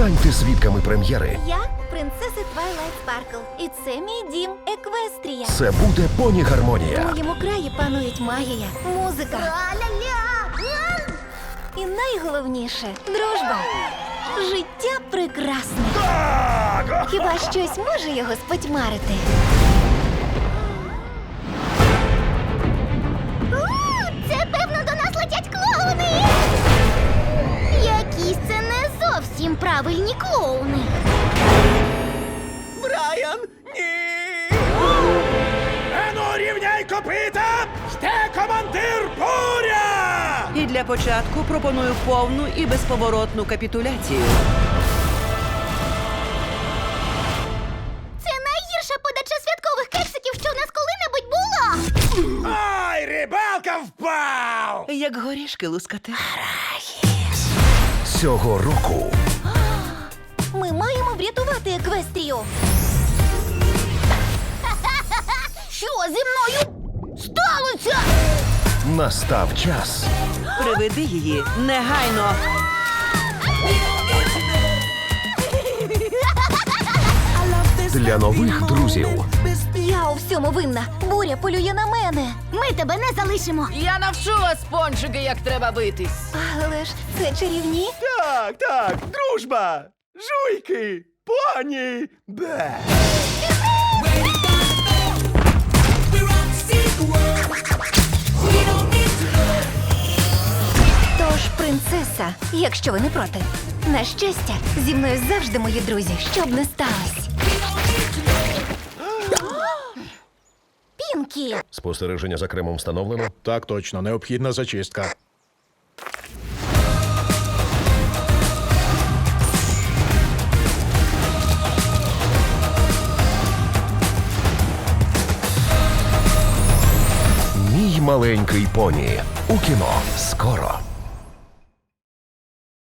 Станьте свідками прем'єри. Я принцеса Твайлайт Спаркл. І це мій дім Еквестрія. Це буде поні В гармонія. моєму краї панують магія, музика. І найголовніше дружба. Життя прекрасне. Хіба щось може його спотьмарити? Правильні клоуни. Брайан, ні! Ану, рівняй копита! Йде командир буря! І для початку пропоную повну і безповоротну капітуляцію. Це найгірша подача святкових кексиків, що в нас коли-небудь була. Ай, рибалка впав! Як горішки лускати. Цього року Еквестрію. Що зі мною сталося? настав час Приведи її негайно. для нових друзів. Я у всьому винна. Буря полює на мене. Ми тебе не залишимо. Я навчу вас, пончики, як треба битись. Але ж це чарівні. Так, так, дружба! Жуйки! Поні! Бе! Тож, принцеса, якщо ви не проти. На щастя, зі мною завжди мої друзі, що б не сталося. Пінкі! Спостереження за Кремом встановлено. Так точно, необхідна зачистка. Маленький поні. У кіно скоро.